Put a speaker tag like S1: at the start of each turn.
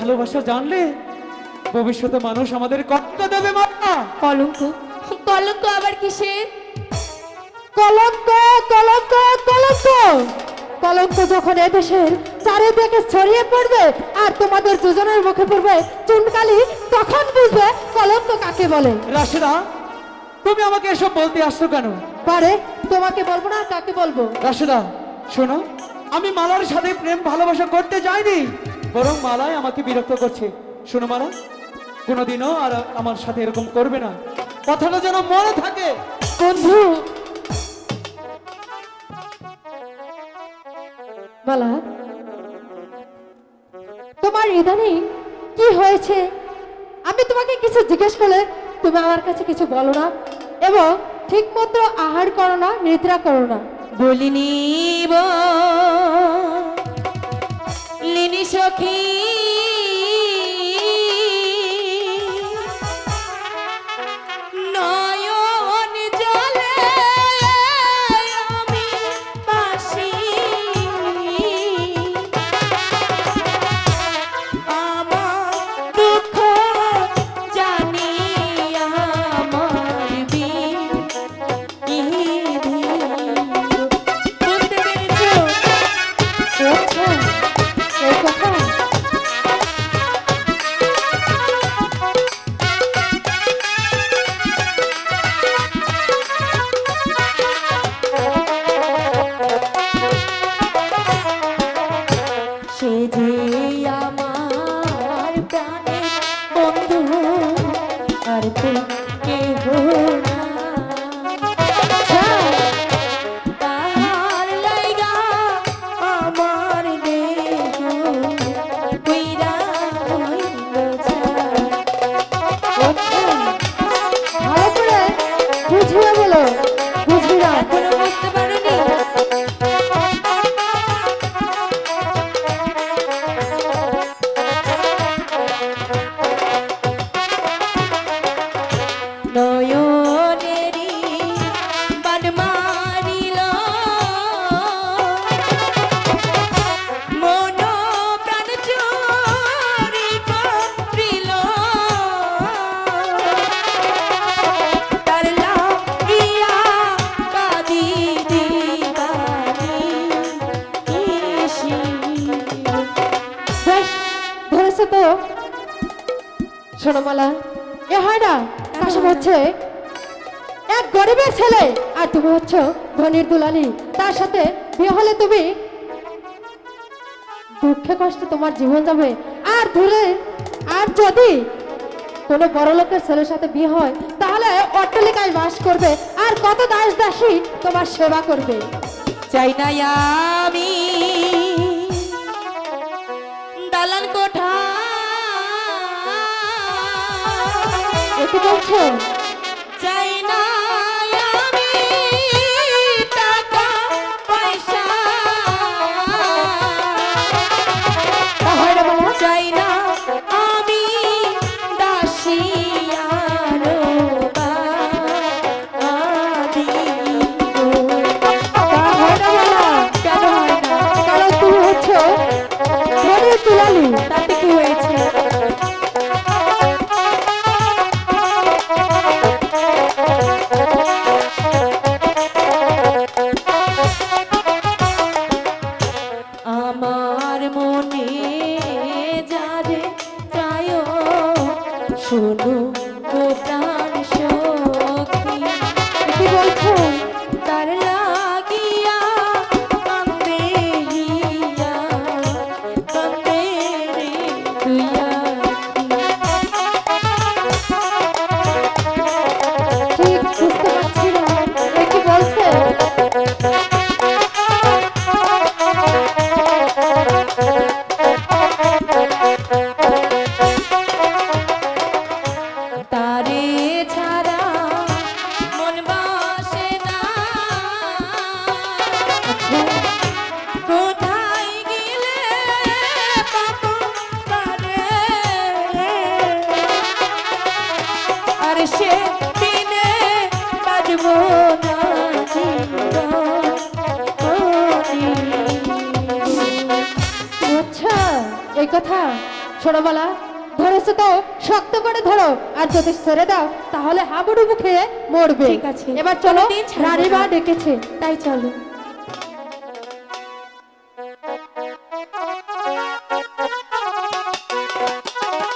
S1: ভালোবাসা জানলে ভবিষ্যতে মানুষ আমাদের কষ্ট দেবে মা
S2: কলঙ্ক। কলঙ্ক আবার কিসের?
S3: কলঙ্ক কলঙ্ক কলঙ্ক। কলঙ্ক যখন এদেশের চারিদিকে ছড়িয়ে পড়বে আর তোমাদের দুজনের মুখে পড়বে চুনকালি তখন বুঝবে কলঙ্ক কাকে বলে।
S1: রাশেদা তুমি আমাকে এসব বলতে আসছো কেন?
S3: পারে তোমাকে বলব না আর কাকে বলব?
S1: রাশেদা শোনো আমি মালার সাথে প্রেম ভালোবাসা করতে যাইনি, বরং মালাই আমাকে বিরক্ত করছে। শোনো মালা কোনোদিনও আর আমার সাথে এরকম করবে না। কথাটা যেন মনে থাকে।
S3: বন্ধু। মালা, তোমার ইদানিং কি হয়েছে? আমি তোমাকে কিছু জিজ্ঞেস করলে তুমি আমার কাছে কিছু বলো না, এবং ঠিক মতো আহার করো না, নিদ্রা করো না।
S2: বলিনি বলিনি সখী সে যে
S3: শোনোমালা, এ হয় না কাশম হচ্ছে এক গরিবের ছেলে। আর তুমি হচ্ছ ধনির দুলালি, তার সাথে বিয়ে হলে তুমি দুঃখে কষ্টে তোমার জীবন যাবে। আর আর যদি কোনো বড় লোকের ছেলের সাথে বিয়ে হয়, তাহলে অট্টালিকায় বাস করবে। আর কত দাস দাসী তোমার সেবা করবে।
S2: চাই না আমি দালান
S3: এতে বলছো?
S2: চাই না চাই না শোনো। তারে ছাড়া মন বাসে না। আর সে দিনে বাজবো না
S3: আচ্ছা এই কথা মালা ধরেছো তো? শক্ত করে ধরো। আর যদি ছেড়ে দাও তাহলে হাবুডুবু খেয়ে মরবে।
S2: ঠিক আছে।
S3: এবার চলো রানীমা। ডেকেছে।
S2: তাই চলো।